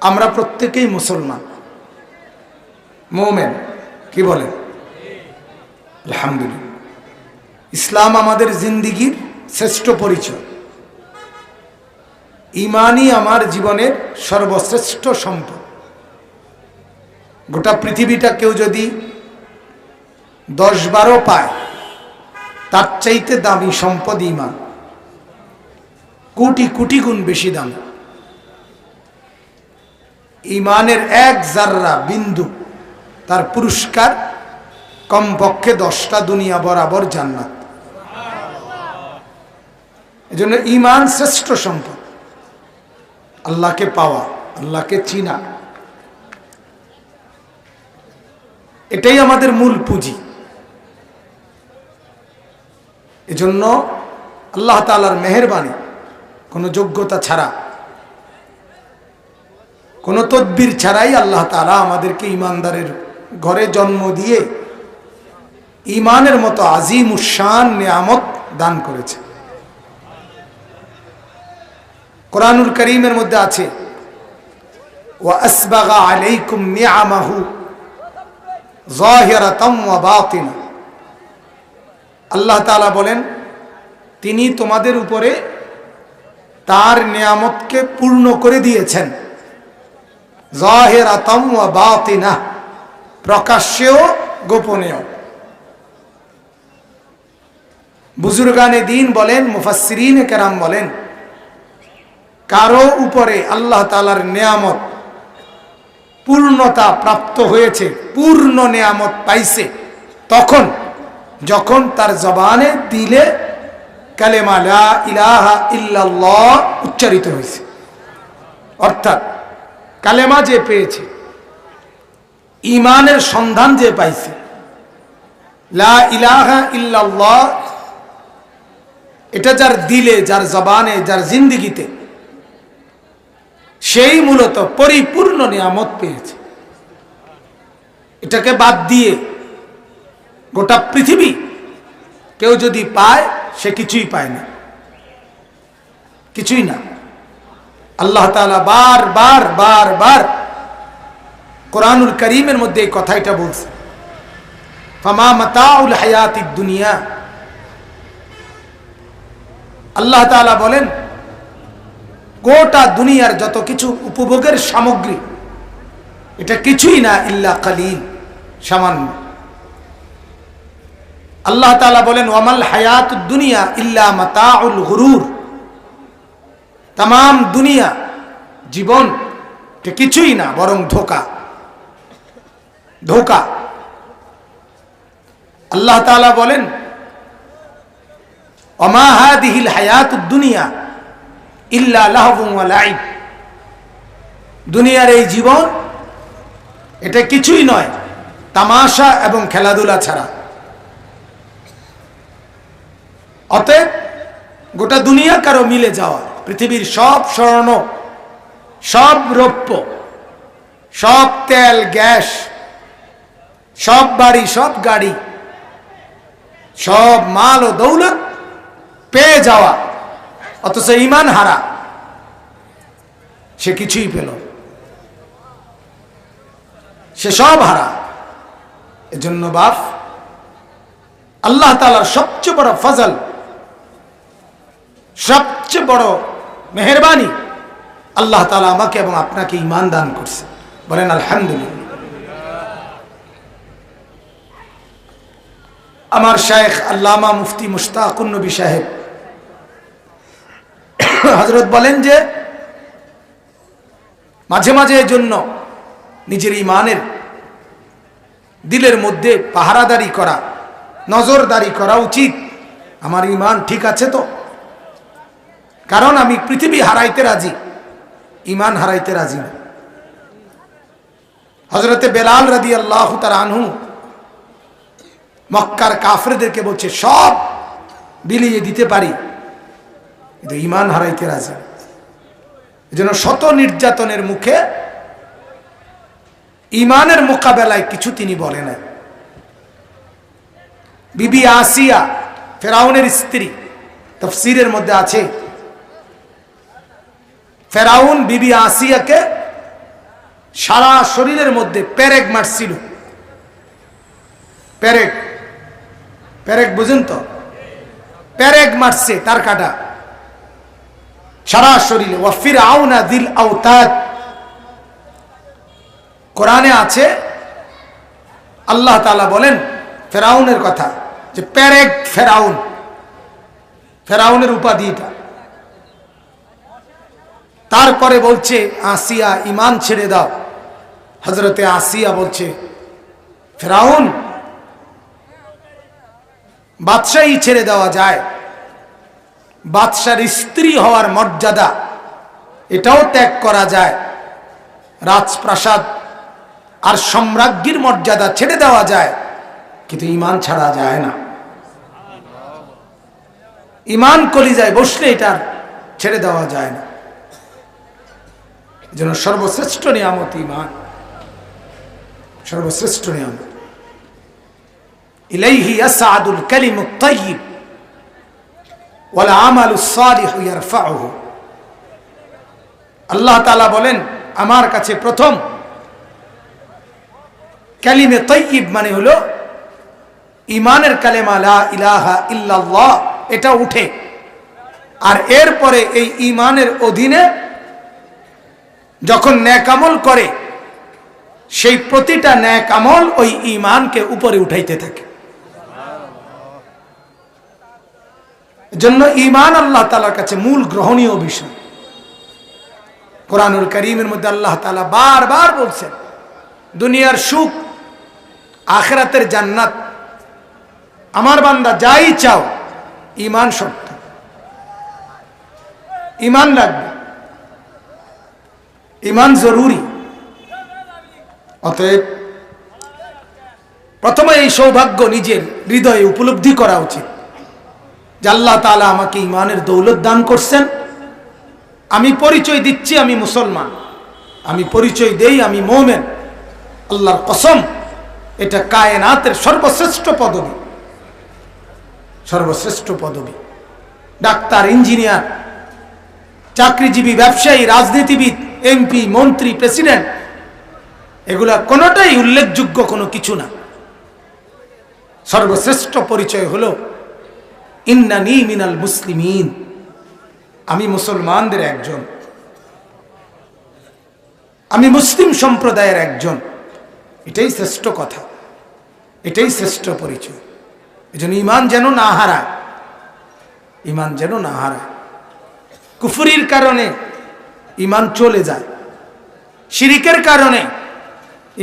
আমরা প্রত্যেকেই মুসলমান। মোমেন, কি বলেন? আলহামদুলিল্লাহ। ইসলাম আমাদের জিন্দিগির শ্রেষ্ঠ পরিচয়। ইমানই আমার জীবনের সর্বশ্রেষ্ঠ সম্পদ। গোটা পৃথিবীটা কেউ যদি দশ বারো পায়, তার চাইতে দামি সম্পদ ইমান। কোটি কোটি গুণ বেশি দাম। ইমানের এক জাররা বিন্দু, তার পুরস্কার কমপক্ষে দশটা দুনিয়া বরাবর জান্নাত। এজন্য ইমান শ্রেষ্ঠ সম্পদ। আল্লাহকে পাওয়া, আল্লাহকে চিনা। এটাই আমাদের মূল পুঁজি। এজন্য আল্লাহ তালার মেহরবানি, কোনো যোগ্যতা ছাড়া কোনো তদ্বির ছাড়াই আল্লাহ তালা আমাদেরকে ইমানদারের ঘরে জন্ম দিয়ে ইমানের মতো আজিম উসান নিয়ামত দান করেছে। কোরআনুল করিমের মধ্যে আছে ও আসবাগা আলাইকুম নিয়ামাহু জাহিরাতাম ওয়া বাতিনা। আল্লাহ তাআলা বলেন, তিনি তোমাদের উপরে তার নিয়ামতকে পূর্ণ করে দিয়েছেন। জাহিরাতাম বাতিনা। প্রকাশ্যেও গোপনেও বুজুর্গানে দিন বলেন, মুফাসসিরিন কেরাম বলেন, কারও উপরে আল্লাহ তালার নেয়ামত পূর্ণতা প্রাপ্ত হয়েছে, পূর্ণ নেয়ামত পাইছে, তখন যখন তার জবানে দিলে কালেমা ইলাহা ইল্লাল্লাহ উচ্চারিত হয়েছে। অর্থাৎ কালেমা যে পেয়েছে ইমানের সন্ধান যে পাইছে, লা এটা যার দিলে, যার জবানে, যার জিন্দিগিতে, সেই মূলত পরিপূর্ণ নিয়ামত পেয়েছে। এটাকে বাদ দিয়ে গোটা পৃথিবী কেউ যদি পায়, সে কিছুই পায় না। কিছুই না। আল্লাহ তালা বার বার বার বার কোরআনুল করিমের মধ্যে এই কথাটা বলছে। ফামা মাতাউল হায়াতি দুনিয়া। আল্লাহ তালা বলেন, গোটা দুনিয়ার যত কিছু উপভোগের সামগ্রী, এটা কিছুই না ইল্লা কালিল, সামান্য। আল্লাহ তালা বলেন, ওয়ামাল হায়াত দুনিয়া ইল্লা মাতাউল গুরুর। তাম দুনিয়া, জীবন কিছুই না, বরং ধোকা। ধোকা। আল্লাহ তালা বলেন অমাহাদিহিল হায়াত দুনিয়া ইল্লা দুনিয়ার এই জীবন, এটা কিছুই নয়, তামাশা এবং খেলাধুলা ছাড়া। অতএব গোটা দুনিয়া কারও মিলে যাওয়া। পৃথিবীর সব স্বর্ণ, সব রৌপ্য, সব তেল, গ্যাস, সব বাড়ি, সব গাড়ি, সব মাল ও দৌলত পেয়ে যাওয়া, অথচ ইমান হারা, সে কিছুই পেল সে সব হারা। এজন্য বাপ, আল্লাহ তালার সবচেয়ে বড় ফজল, সবচেয়ে বড় মেহরবানি। আল্লাহ তালা আমাকে এবং আপনাকে ইমান দান করছে। বলেন, আলহামদুলিল্লাহ। আমার শায়েখ আল্লামা মুফতি মুশতাকুন নবী সাহেব হজরত বলেন যে, মাঝে মাঝে জন্য নিজের ইমানের দিলের মধ্যে পাহারাদারি করা, নজরদারি করা উচিত। আমার ইমান ঠিক আছে তো? কারণ আমি পৃথিবী হারাইতে রাজি, ইমান হারাইতে রাজি না। হজরতে বেলাল রাদি আল্লাহ তার আনহু মক্কার কাফরেদেরকে বলছে, সব বিলিয়ে দিতে পারি, কিন্তু ইমান হারাইতে রাজি যেন শত নির্যাতনের মুখে ইমানের মোকাবেলায় কিছু তিনি বলে নাই। বিবি আসিয়া ফেরাউনের স্ত্রী, তফসিরের মধ্যে আছে ফেরাউন বিবি আসিয়াকে সারা শরীরের মধ্যে প্যারেক মারছিল। প্যারেক প্যারেক বুঝেন তো? প্যারেক মারছে তার কাটা। সারা শরীরে। ওয়াফির আউনা দিল আওতাদ। কোরআনে আছে, আল্লাহ তালা বলেন ফেরাউনের কথা যে প্যারেক ফেরাউন। ফেরাউনের উপাধি এটা। তারপরে বলছে, আসিয়া ইমান ছেড়ে দাও। হজরতে আসিয়া বলছে, ফেরাউন, বাদশাহী ছেড়ে দেওয়া যায়। বাদশার স্ত্রী হওয়ার মর্যাদা, এটাও ত্যাগ করা যায়। রাজপ্রাসাদ আর সম্রাজ্ঞীর মর্যাদা ছেড়ে দেওয়া যায়, কিন্তু ইমান ছাড়া যায় না। ইমান কলিজায় বসলে এটার ছেড়ে দেওয়া যায় না। যেন সর্বশ্রেষ্ঠ নিয়ামত ইমান সর্বশ্রেষ্ঠ নিয়ামত। ইলাইহি ইয়াসআদুল কালিমুত তাইয়্যিব ওয়াল আমালুস সালিহু ইয়ারফাউহু। আল্লাহ তাআলা বলেন, আমার কাছে প্রথম কালিমে তৈয়িব মানে হলো ইমানের কালেমা লা ইলাহা ইল্লাল্লাহ, এটা উঠে। আর এরপরে এই ইমানের অধীনে যখন ন্যাক আমল করে, সেই প্রতিটা ন্যাক আমল ওই ইমানকে উপরে উঠাইতে থাকে। জন্য ইমান আল্লাহ তালার কাছে মূল গ্রহণীয় বিষয়। কোরআনুল করিমের মধ্যে আল্লাহ তালা বারবার বলছেন, দুনিয়ার সুখ, আখরাতের জান্নাত, আমার বান্দা যাই চাও ইমান শর্ত। ইমান লাগবে। ইমান জরুরি। অতএব প্রথমে এই সৌভাগ্য নিজের হৃদয়ে উপলব্ধি করা উচিত। যে আল্লাহ তালা আমাকে ইমানের দৌলত দান করছেন। আমি পরিচয় দিচ্ছি, আমি মুসলমান। আমি পরিচয় দেই, আমি মোমেন। আল্লাহর কসম, এটা কায়নাতের সর্বশ্রেষ্ঠ পদবী। সর্বশ্রেষ্ঠ পদবী। ডাক্তার, ইঞ্জিনিয়ার, চাকরিজীবী, ব্যবসায়ী, রাজনীতিবিদ এমপি মন্ত্রী প্রেসিডেন্ট এগুলা কোনোটাই উল্লেখযোগ্য কোনো কিছু না। সর্বশ্রেষ্ঠ পরিচয় হলো ইন্নানি মিনাল মুসলিমিন। আমি মুসলমানদের একজন। আমি মুসলিম সম্প্রদায়ের একজন। এটাই শ্রেষ্ঠ কথা। এটাই শ্রেষ্ঠ পরিচয়। এই জন্য ইমান যেন না হারায় ইমান যেন না হারায়। কুফুরির কারণে ইমান চলে যায়। শিরিকের কারণে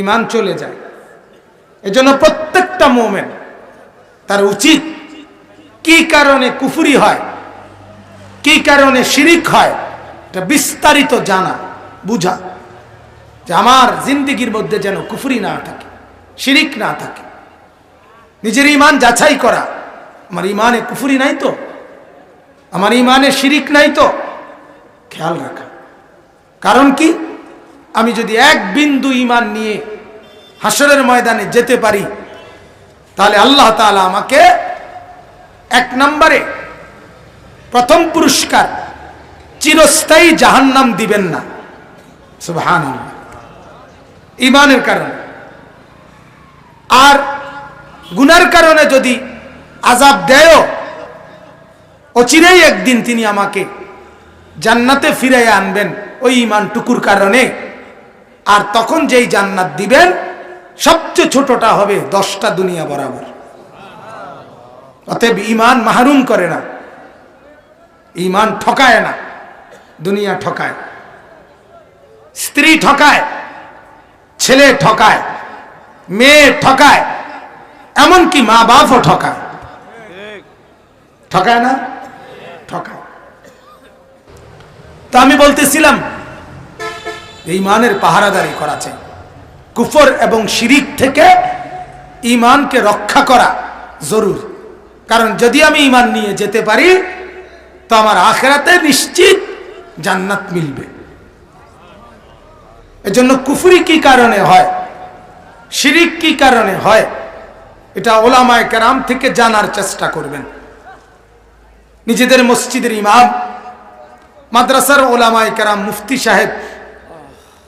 ইমান চলে যায়। এজন্য প্রত্যেকটা মোমেন্ট তার উচিত কি কারণে কুফুরি হয়, কি কারণে শিরিক হয়, এটা বিস্তারিত জানা, বুঝা, যে আমার জিন্দিগির মধ্যে যেন কুফুরি না থাকে, শিরিক না থাকে। নিজের ইমান যাচাই করা, আমার ইমানে কুফুরি নাই তো, আমার ইমানে শিরিক নাই তো, খেয়াল রাখা। কারণ কি? আমি যদি এক বিন্দু ইমান নিয়ে হাসরের ময়দানে যেতে পারি, তাহলে আল্লাহ তাআলা আমাকে এক নম্বরে প্রথম পুরস্কার চিরস্থায়ী জাহান্নাম দিবেন না। সুবহান ইমানের কারণে। আর গুনার কারণে যদি আজাব দেয় অচিরেই একদিন তিনি আমাকে জান্নাতে ফিরাই আনবেন। ওই ইমান টুকুর কারণে। আর তখন যেই জান্নাত দিবেন, সবচেয়ে ছোটটা হবে দশটা দুনিয়া বরাবর। অতএব ইমান মাহরুম করে না। ইমান ঠকায় না। দুনিয়া ঠকায়। স্ত্রী ঠকায়। ছেলে ঠকায়। মেয়ে ঠকায়। এমনকি মা বাপও ঠকায়। ঠকায় না? তো আমি বলতেছিলাম ইমানের পাহারাদারি করা চাই কুফর এবং শিরিক থেকে ইমানকে রক্ষা করা জরুর। কারণ যদি আমি ইমান নিয়ে যেতে পারি, তো আমার আখেরাতে নিশ্চিত জান্নাত মিলবে। এজন্য কুফুরি কি কারণে হয়? শিরিক কি কারণে হয়? এটা ওলামায় কেরাম থেকে জানার চেষ্টা করবেন। নিজেদের মসজিদের ইমাম মাদ্রাসার ওলামায় কেরাম, মুফতি সাহেব,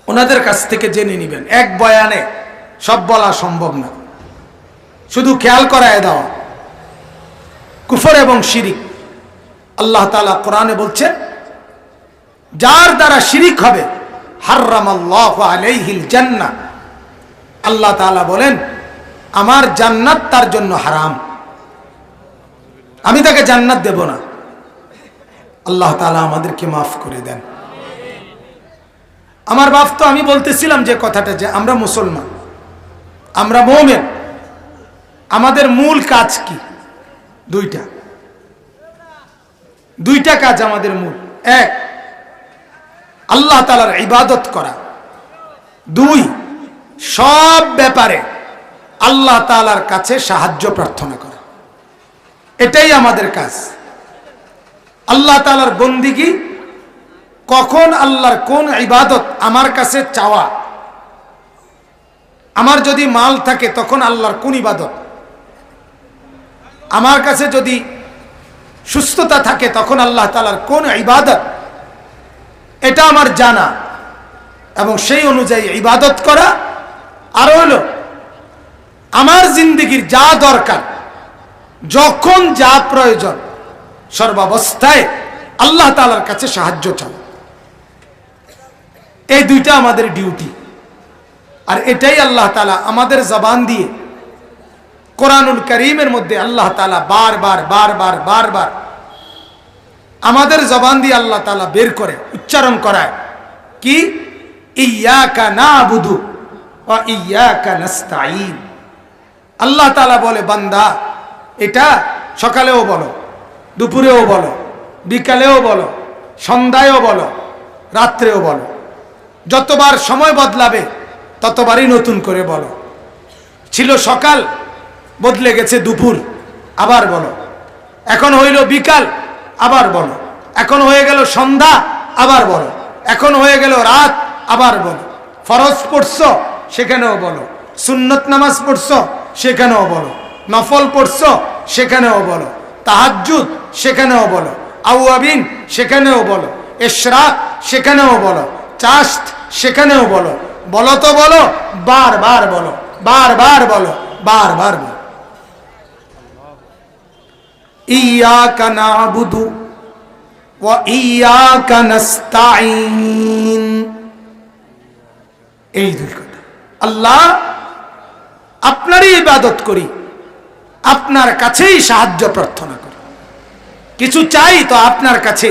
ওনাদের কাছ থেকে জেনে নেবেন। এক বয়ানে সব বলা সম্ভব না। শুধু খেয়াল করায় দেওয়া কুফর এবং শিরিক। আল্লাহ তালা কোরআনে বলছেন, যার দ্বারা শিরিক হবে হার্রাম আল্লাহ আলাইহিল জান্না আল্লাহ তালা বলেন, আমার জান্নাত তার জন্য হারাম। আমি তাকে জান্নাত দেব না। আল্লাহ তালা আমাদেরকে মাফ করে দেন। আমার বাপ তো আমি বলতেছিলাম যে কথাটা যে আমরা মুসলমান, আমরা মোমেন। আমাদের মূল কাজ কি? দুইটা। দুইটা কাজ আমাদের মূল। এক, আল্লাহ তালার ইবাদত করা। দুই, সব ব্যাপারে আল্লাহ তালার কাছে সাহায্য প্রার্থনা করা। এটাই আমাদের কাজ। আল্লাহ তালার বন্দিগি কখন আল্লাহর কোন ইবাদত আমার কাছে চাওয়া? আমার যদি মাল থাকে তখন আল্লাহর কোন ইবাদত? আমার কাছে যদি সুস্থতা থাকে তখন আল্লাহ তালার কোন ইবাদত? এটা আমার জানা। এবং সেই অনুযায়ী ইবাদত করা আরও হলো, আমার জিন্দিগির যা দরকার, যখন যা প্রয়োজন সর্বাবস্থায় আল্লাহ তালার কাছে সাহায্য চাও এই দুইটা আমাদের ডিউটি। আর এটাই আল্লাহ তালা আমাদের জবান দিয়ে কোরআনুল করিমের মধ্যে আল্লাহ তালা বারবার বারবার বারবার আমাদের জবান দিয়ে আল্লাহ তালা বের করে, উচ্চারণ করায়। কি? ইয়াকা না বুধু আল্লাহ তালা বলে, বান্দা, এটা সকালেও বলো দুপুরেও বলো, বিকালেও বলো, সন্ধ্যায়ও বলো, রাত্রেও বলো। যতবার সময় বদলাবে, ততবারই নতুন করে বলো। ছিল সকাল, বদলে গেছে দুপুর, আবার বলো। এখন হইল বিকাল, আবার বলো। এখন হয়ে গেল সন্ধ্যা, আবার বলো। এখন হয়ে গেল রাত, আবার বলো। ফরজ পড়ছ, সেখানেও বলো। সুন্নত নামাজ পড়ছ, সেখানেও বলো। নফল পড়ছ, সেখানেও বলো। তাহাজুদ সেখানেও বলো। আউয়াবিন সেখানেও বলো। এশরাক সেখানেও বলো। চাস্ত সেখানেও বলো। বলো তো বলো, বারবার বলো। বারবার বলো বারবার বলো। ইয়াকা নাবুদু ওয়া ইয়াকা নাস্তাইন এই দুই কথা। আল্লাহ আপনারই ইবাদত করি, আপনার কাছেই সাহায্য প্রার্থনা করি। কিছু চাই তো আপনার কাছে।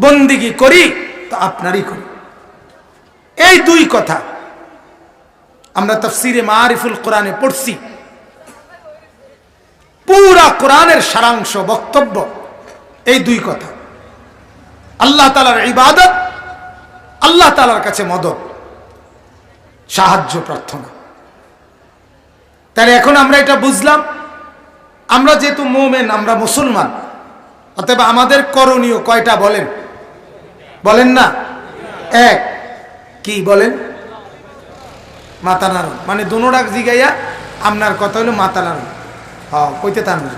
বন্দিগি করি তো আপনারই করি। এই দুই কথা আমরা তফসিরে মারিফুল কোরআনে পড়ছি। পুরা কোরআনের সারাংশ, বক্তব্য, এই দুই কথা। আল্লাহ তালার ইবাদত, আল্লাহ তালার কাছে মদত, সাহায্য, প্রার্থনা। তাহলে এখন আমরা এটা বুঝলাম, আমরা যেহেতু মোমেন, আমরা মুসলমান অতএব আমাদের করণীয় কয়টা বলেন? বলেন না? এক কি বলেন? মাথা নাড়ন মানে দুনোডাক জিগাইয়া আপনার কথা হলো মাথা নাড়ন হ্যাঁ কইতে তার না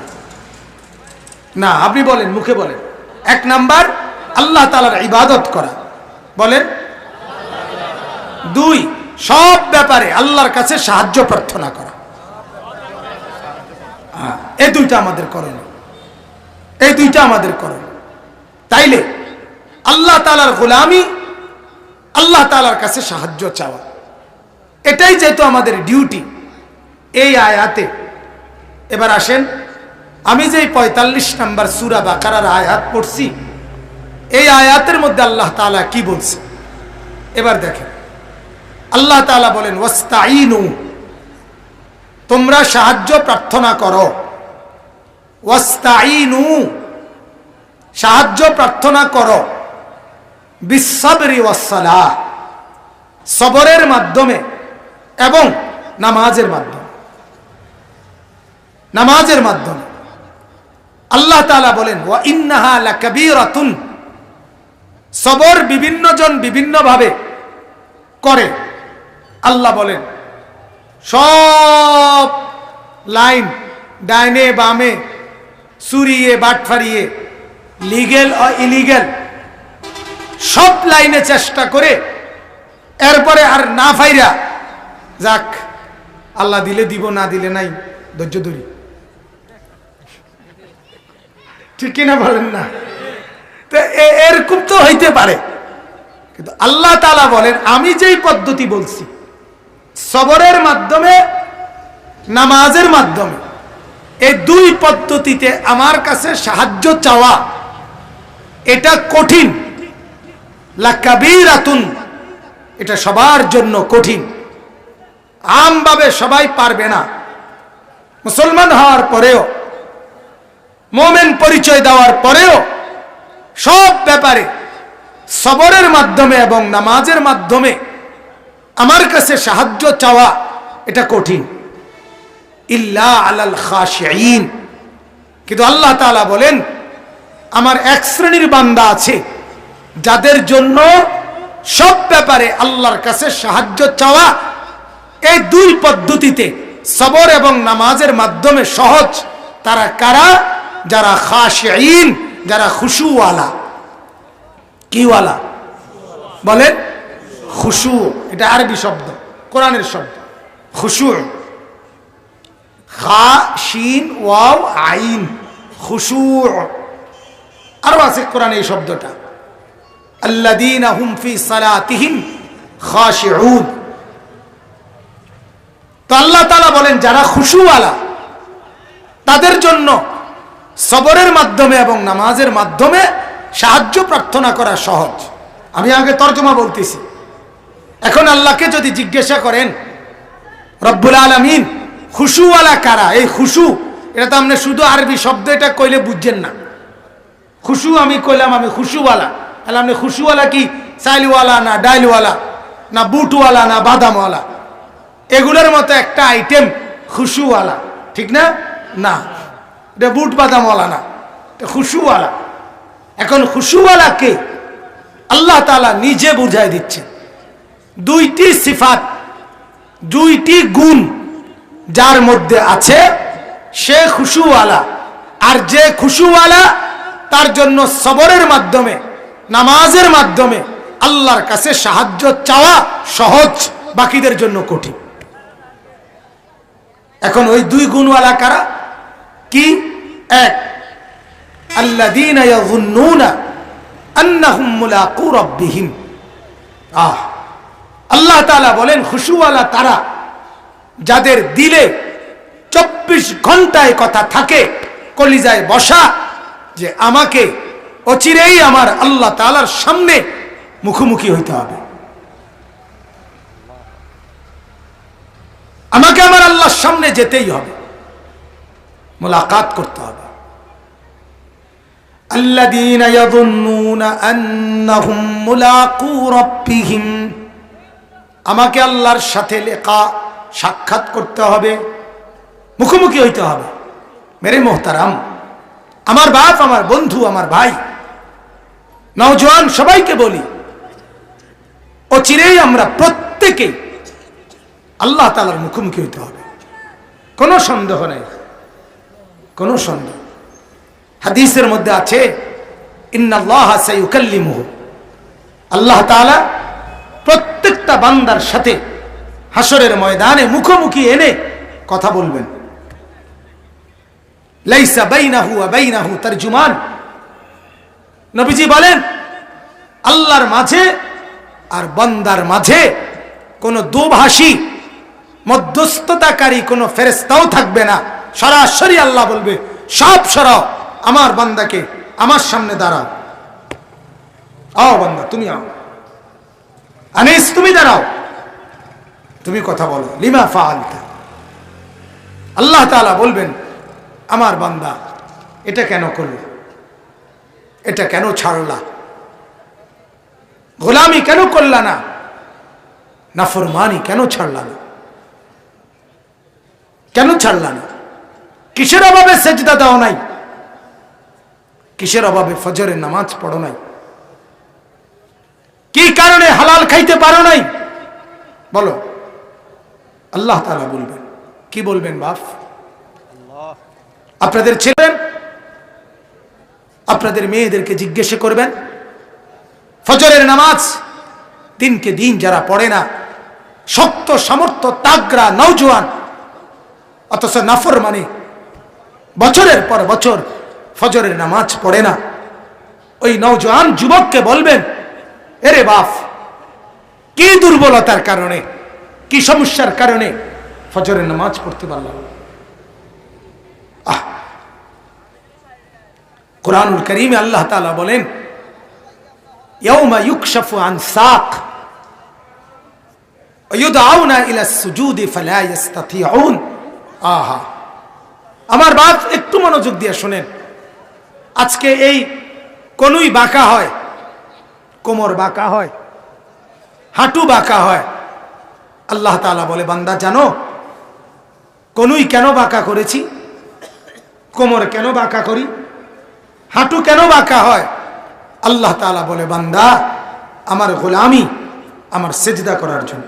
না আপনি বলেন মুখে বলেন। এক নাম্বার আল্লাহ তালার ইবাদত করা। বলেন। দুই সব ব্যাপারে আল্লাহর কাছে সাহায্য প্রার্থনা করা। হ্যাঁ, এই দুইটা আমাদের করণীয়। এই দুইটা আমাদের করণীয় তাইলে আল্লাহ তালার গোলামি আল্লাহ তালার কাছে সাহায্য চাওয়া। এটাই যেহেতু আমাদের ডিউটি, এই আয়াতে। এবার আসেন, আমি যে পঁয়তাল্লিশ নাম্বার সুরা বাকারার আয়াত পড়ছি, এই আয়াতের মধ্যে আল্লাহ তালা কি বলছে? এবার দেখেন, আল্লাহ তালা বলেন ওয়াস্তাইনু তোমরা সাহায্য প্রার্থনা করো। ওয়াস্তাইনু সাহায্য প্রার্থনা করো। বিশ্বরি ওয়াসালা সবরের মাধ্যমে এবং নামাজের মাধ্যমে। নামাজের মাধ্যমে। আল্লাহ তালা বলেন, ওয়া ইন্নাহা লাকাবীরাতুন। সবর বিভিন্ন জন বিভিন্নভাবে করে। আল্লাহ বলেন, সব লাইন ডাইনে বামে সুরিয়ে বাটফারিয়ে লিগেল ও ইলিগেল সব লাইনে চেষ্টা করে এরপরে আর না ফাইরা, যাক, আল্লাহ দিলে দিব, না দিলে নাই, ধৈর্য ধরি। ঠিক কিনা বলেন না? তো এরকম তো হইতে পারে। কিন্তু আল্লাহ তালা বলেন, আমি যেই পদ্ধতি বলছি, সবরের মাধ্যমে, নামাজের মাধ্যমে এই দুই পদ্ধতিতে আমার কাছে সাহায্য চাওয়া, এটা কঠিন। লাকাবিরাতুন এটা সবার জন্য কঠিন। আমভাবে সবাই পারবে না। মুসলমান হওয়ার পরেও, মোমেন পরিচয় দেওয়ার পরেও, সব ব্যাপারে সবরের মাধ্যমে এবং নামাজের মাধ্যমে আমার কাছে সাহায্য চাওয়া, এটা কঠিন। ইল্লা আলাল খাশিন কিন্তু আল্লাহ তাআলা বলেন, আমার এক শ্রেণির বান্দা আছে, যাদের জন্য সব ব্যাপারে আল্লাহর কাছে সাহায্য চাওয়া এই দুই পদ্ধতিতে সবর এবং নামাজের মাধ্যমে সহজ। তারা কারা? যারা খাশিন যারা খুশুওয়ালা। কিওয়ালা? বলেন, খুশু, এটা আরবি শব্দ, কোরআনের শব্দ। খুশু। খা, শিন, ওয়াও, আইন খুশু আরও আছে কোরআনে এই শব্দটা। আল্লাযীনা হুম ফি সালাতিহিম খাশিউন। তো আল্লাহ তাআলা বলেন, যারা খুশুওয়ালা, তাদের জন্য সবরের মাধ্যমে এবং নামাজের মাধ্যমে সাহায্য প্রার্থনা করা সহজ। আমি আগে তর্জমা বলতেছি। এখন আল্লাহকে যদি জিজ্ঞাসা করেন, রব্বুল আলমিন খুশুওয়ালা কারা? এই খুশু, এটা তো আপনি শুধু আরবি শব্দ এটা কইলে বুঝছেন না। খুশু আমি কইলাম আমি খুশুওয়ালা তাহলে আপনি খুশুওয়ালা কি? চাইলওয়ালা না ডাইলওয়ালা না বুটওয়ালা না বাদামওয়ালা এগুলোর মতো একটা আইটেম খুশুওয়ালা ঠিক না? না। এটা বুট বাদামওয়ালা না। খুশুওয়ালা এখন খুশুওয়ালা কে? আল্লাহ তালা নিজে বুঝাই দিচ্ছেন। দুইটি সিফাত, দুইটি গুণ যার মধ্যে আছে সে খুশুওয়ালা। আর যে খুশুওয়ালা তার জন্য সবরের মাধ্যমে, নামাজের মাধ্যমে আল্লাহর কাছে সাহায্য চাওয়া সহজ, বাকিদের জন্য কঠিন। এখন ওই দুই গুণওয়ালা কারা? কি? এক আহ, আল্লাহ বলেন, খুশুওয়ালা তারা যাদের দিলে চব্বিশ ঘন্টায় কথা থাকে কলিজায় বসা যে আমাকে অচিরেই আমার আল্লাহ তাআলার সামনে মুখোমুখি হইতে হবে আমাকে আমার আল্লাহর সামনে যেতেই হবে মোলাকাত করতে হবে الذين يظنون أنهم ملاقو ربهم আমাকে আল্লাহর সাথে লেখা সাক্ষাৎ করতে হবে, মুখোমুখি হইতে হবে। মেরে মোহতারাম, আমার বাপ, আমার বন্ধু, আমার ভাই, নওজোয়ান সবাইকে বলি, অচিরেই আমরা প্রত্যেকে আল্লাহ তালার মুখোমুখি হইতে হবে। কোনো সন্দেহ নেই, কোনো সন্দেহ। হাদিসের মধ্যে আছে, ইন্নাল্লাহ আল্লাহ তাআলা প্রত্যেকটা বান্দার সাথে হাসরের ময়দানে মুখোমুখি এনে কথা বলবেন। লাইসা নবীজি বলেন, আল্লাহর মাঝে আর বান্দার মাঝে কোনো দুভাষী, মধ্যস্থতাকারী কোনো ফেরেস্তাও থাকবে না। সরাসরি আল্লাহ বলবে, সব সরাও আমার বান্দাকে আমার সামনে দাঁড়াও। আও বান্দা, তুমি আও। আনিস, তুমি দাঁড়াও। তুমি কথা বলো। লিমা ফালতা আল্লাহ তাআলা বলবেন, আমার বান্দা, এটা কেন করলে? এটা কেন ছাড়লা? গোলামি কেন করলা না? নাফরমানি কেন ছাড়লা না? কেন ছাড়লা না? কিসের অভাবে সেজদা দাও নাই? কিসের অভাবে ফজরের নামাজ পড়ো নাই? কি কারণে হালাল খাইতে পারো নাই? বলো। আল্লাহ তাআলা বলবেন। কি বলবেন বাপ? আপনাদের ছেলেন আপনাদের মেয়েদেরকে জিজ্ঞেস করবেন। ফজরের নামাজ দিনকে দিন যারা পড়ে না শক্ত সামর্থ্য তাগরা নৌজওয়ান অথচ নাফর মানে বছরের পর বছর ফজরের নামাজ পড়ে না। ওই নৌজওয়ান যুবককে বলবেন এরে বাপ কি দুর্বলতার কারণে কি সমস্যার কারণে ফজরের নামাজ পড়তে পারলাম? আহ! কোরআনুল করিমে আল্লাহ তালা বলেন আমার বাপ একটু মনোযোগ দিয়ে শোনেন। আজকে এই কনুই বাঁকা হয়, কোমর বাঁকা হয়, হাঁটু বাঁকা হয় আল্লাহ তাআলা বলে, বান্দা, জানো, কোনুই কেন বাঁকা করেছি? কোমর কেন বাঁকা করি? হাঁটু কেন বাঁকা হয়? আল্লাহ তাআলা বলে, বান্দা, আমার গোলামি, আমার সেজদা করার জন্য।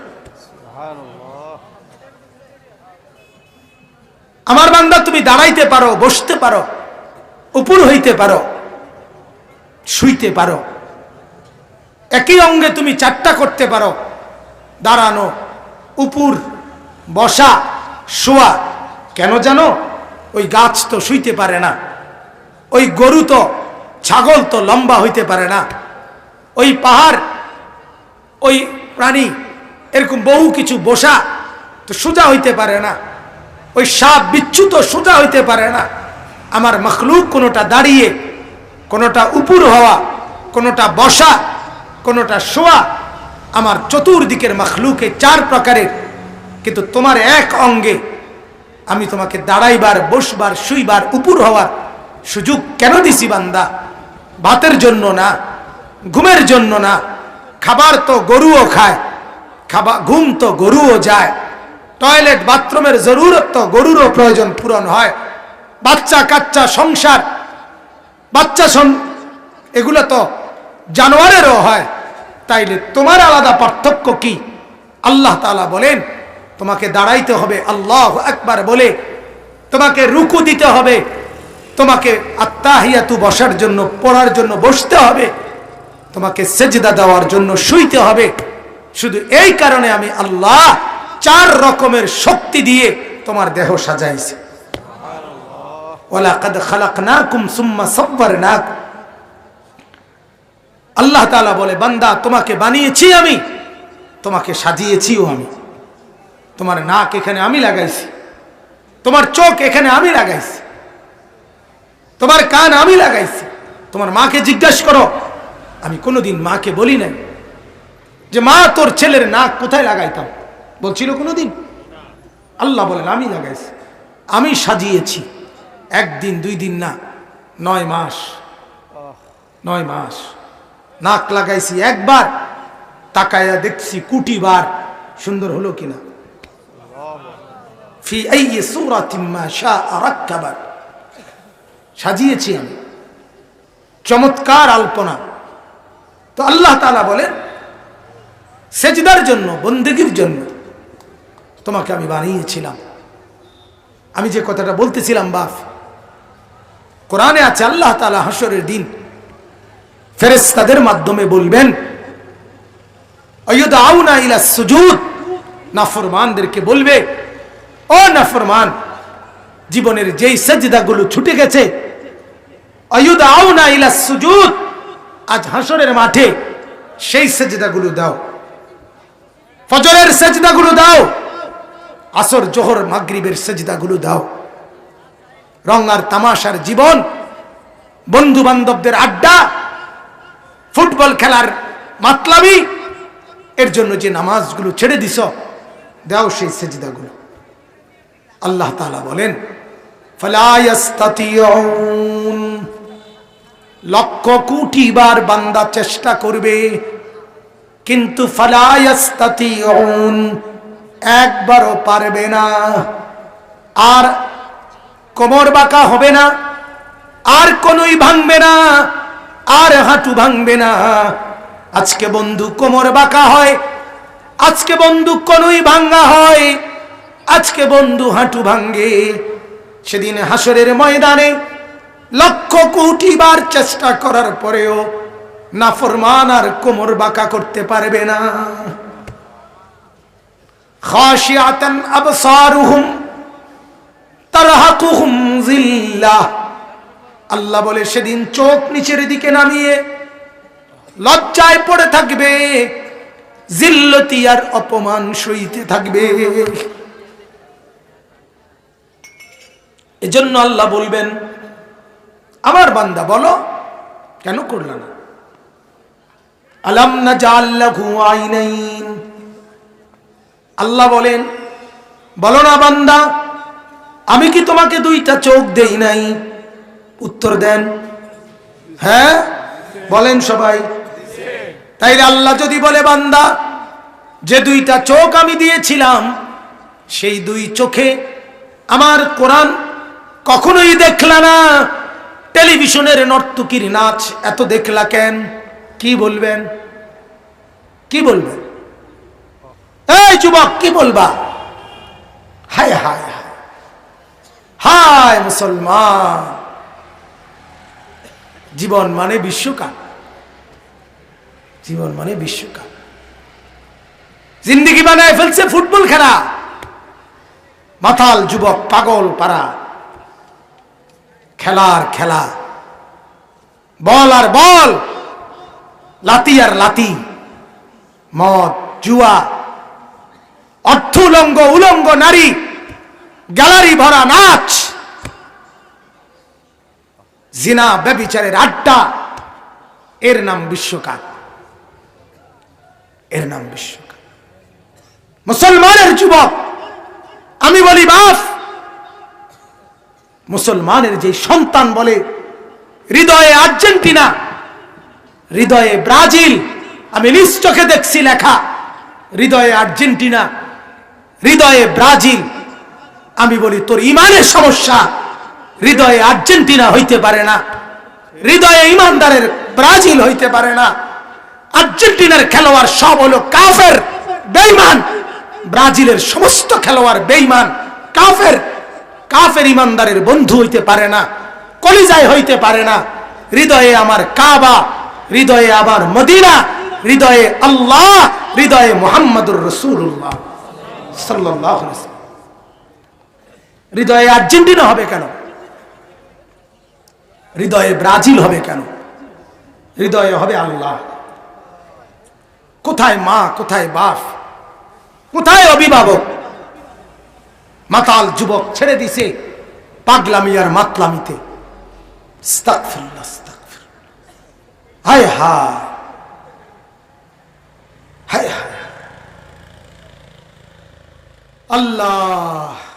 আমার বান্দা, তুমি দাঁড়াইতে পারো, বসতে পারো, উপর হইতে পারো, শুইতে পারো। একই অঙ্গে তুমি চারটা করতে পারো, দাঁড়ানো উপর, বসা, শোয়া। কেন জানো? ওই গাছ তো শুইতে পারে না। ওই গরু তো, ছাগল তো লম্বা হইতে পারে না। ওই পাহাড়, ওই প্রাণী, এরকম বহু কিছু বসা তো সোজা হইতে পারে না। ওই সাপ বিচ্ছু তো সোজা হইতে পারে না। আমার মখলুক কোনোটা দাঁড়িয়ে, কোনোটা উপর হওয়া, কোনোটা বসা, কোনোটা শোয়া আমার চতুর্দিকের মখলুকে চার প্রকারের, কিন্তু তোমার এক অঙ্গে আমি তোমাকে দাঁড়াইবার, বসবার, শুইবার, উপর হওয়ার সুযোগ কেন দিছি বান্দা? ভাতের জন্য না, ঘুমের জন্য না, খাবার তো গরুও খায় খাবার ঘুম তো গরুও যায়, টয়লেট, বাথরুমের জরুরত তো গরুরও প্রয়োজন পূরণ হয়, বাচ্চা, কাচ্চা, সংসার, বাচ্চা সন এগুলো তো জানোয়ারেরও হয়। তাইলে তোমার আলাদা পার্থক্য কি? আল্লাহ তাআলা বলেন, তোমাকে দাঁড়াইতে হবে, আল্লাহ একবার বলে। তোমাকে রুকু দিতে হবে, তোমাকে আত্মাহিয়াতু বসার জন্য, পড়ার জন্য বসতে হবে, তোমাকে সেজদা দেওয়ার জন্য শুইতে হবে। শুধু এই কারণে আমি আল্লাহ চার রকমের শক্তি দিয়ে তোমার দেহ সাজাইছি। ওয়ালাকাদ খালাকনাকুম সুম্মা সাব্বারনাকুম। আল্লাহ তালা বলে, বান্দা, তোমাকে বানিয়েছি আমি, তোমাকে সাজিয়েছিও আমি। তোমার নাক এখানে আমি লাগাইছি, তোমার চোখ এখানে আমি লাগাইছি, তোমার কান আমি লাগাইছি, তোমার মাকে জিজ্ঞাসা করো। আমি কোনোদিন মাকে বলি নাই যে, মা, তোর ছেলের নাক কোথায় লাগাইতাম? বলছিল কোনোদিন। আল্লাহ বলেন, আমি লাগাইছি, আমি সাজিয়েছি, একদিন, দুই দিন না, নয় মাস নয় মাস। নাক লাগাইছি একবার, তাকায়া দেখছি কুটি বার সুন্দর হলো কিনা। ফি রাক্কাবার সাজিয়েছি আমি। চমৎকার আলপনা। তো আল্লাহ তালা বলেন, সেজদার জন্য, বন্দেগীর জন্য তোমাকে আমি বানিয়েছিলাম। আমি যে কথাটা বলতেছিলাম বাপ কোরআনে আছে আল্লাহ তালা হাসরের দিন ফেরেশতাদের মাধ্যমে বলবেন নাফরমানদেরকে বলবে, ও নাফরমান, জীবনের যেই ছুটে গেছে আজ হাসরের মাঠে সেই দাও। ফজরের দাও, আসর, জোহর, মাগরিবের সেজদাগুলো দাও। রং আর তামাশার জীবন বন্ধু বান্ধবদের আড্ডা ফুটবল খেলার মাতলামি। এর জন্য যে নামাজগুলো ছেড়ে দিস দাও সেই সেজদাগুলো। আল্লাহ তাআলা বলেন লক্ষ কোটি বার বান্দা চেষ্টা করবে, কিন্তু একবারও পারবে না। আর কোমর বাঁকা হবে না, আর কোনই ভাঙবে না। আর হাঁটু ভাঙবে না। আজকে বন্ধু কোমর বাঁকা হয়, আজকে বন্ধু কোনই ভাঙ্গা হয়, আজকে বন্ধু হাঁটু ভাঙ্গে সেদিন হাসরের ময়দানে লক্ষ কোটি বার চেষ্টা করার পরেও নাফরমান আর কোমর বাঁকা করতে পারবে না। খাশিয়াতান আবসারুহুম, তারহাকুহুম জিল্লাহ। আল্লাহ বলে, সেদিন চোখ নিচের দিকে নামিয়ে লজ্জায় পড়ে থাকবে জিল্লতি আর অপমান সইতে থাকবে। এজন্য আল্লাহ বলবেন, আমার বান্দা, বলো, কেন করল না? আলাম না জাল্লা জাল্লাহু আইনাইন। আল্লাহ বলেন, বলো না বান্দা, আমি কি তোমাকে দুইটা চোখ দেই নাই? উত্তর দেন। হ্যাঁ? বলেন সবাই। তাই আল্লাহ যদি বলে, বান্দা, যে দুইটা চোখ আমি দিয়েছিলাম, সেই দুই চোখে আমার কোরআন কখনোই দেখলা না। টেলিভিশনের নর্তকীর নাচ এত দেখলা কেন? কি বলবেন? কি বলবেন? এই যুবক, কি বলবা? হায় হায় হায়। হায় মুসলমান। জীবন মানে বিশ্বকাপ জীবন মানে বিশ্বকাপ জিন্দিগি বানায় ফেলছে ফুটবল খেলা। মাতাল যুবক, পাগল পারা খেলার খেলা। বল আর বল। লাতি আর লাতি। মদ, জুয়া। অর্থ উলঙ্গ উলঙ্গ নারী। গ্যালারি ভরা নাচ। জিনা, ব্যবিচারের আড্ডা। এর নাম বিশ্বকাপ। এর নাম বিশ্বকাপ। মুসলমানের যুবক, আমি বলি, বাপ! মুসলমানের যে সন্তান বলে, হৃদয়ে আর্জেন্টিনা, হৃদয়ে ব্রাজিল, আমি নিজ চোখে দেখছি লেখা, হৃদয়ে আর্জেন্টিনা, হৃদয়ে ব্রাজিল, আমি বলি, তোর ইমানের সমস্যা। হৃদয়ে আর্জেন্টিনা হইতে পারে না, হৃদয়ে ইমানদারের ব্রাজিল হইতে পারে না, আর্জেন্টিনার খেলোয়াড় সব হলো কাফের বেইমান ব্রাজিলের সমস্ত খেলোয়াড় বেইমান কাফের কাফের ইমানদারের বন্ধু হইতে পারে না, কলিজায় হইতে পারে না, হৃদয়ে আমার কাবা, হৃদয়ে আমার মদিনা, হৃদয়ে আল্লাহ, হৃদয়ে মোহাম্মদুর রসুল্লাহ সাল্লাহ হৃদয়ে আর্জেন্টিনা হবে কেন? হৃদয়ে ব্রাজিল হবে কেন? হৃদয়ে হবে আল্লাহ। কোথায় মা, কোথায় বাপ? কোথায় অভিভাবক? মাতাল যুবক ছেড়ে দিছে পাগলামি আর মাতলামিতে। আল্লাহ।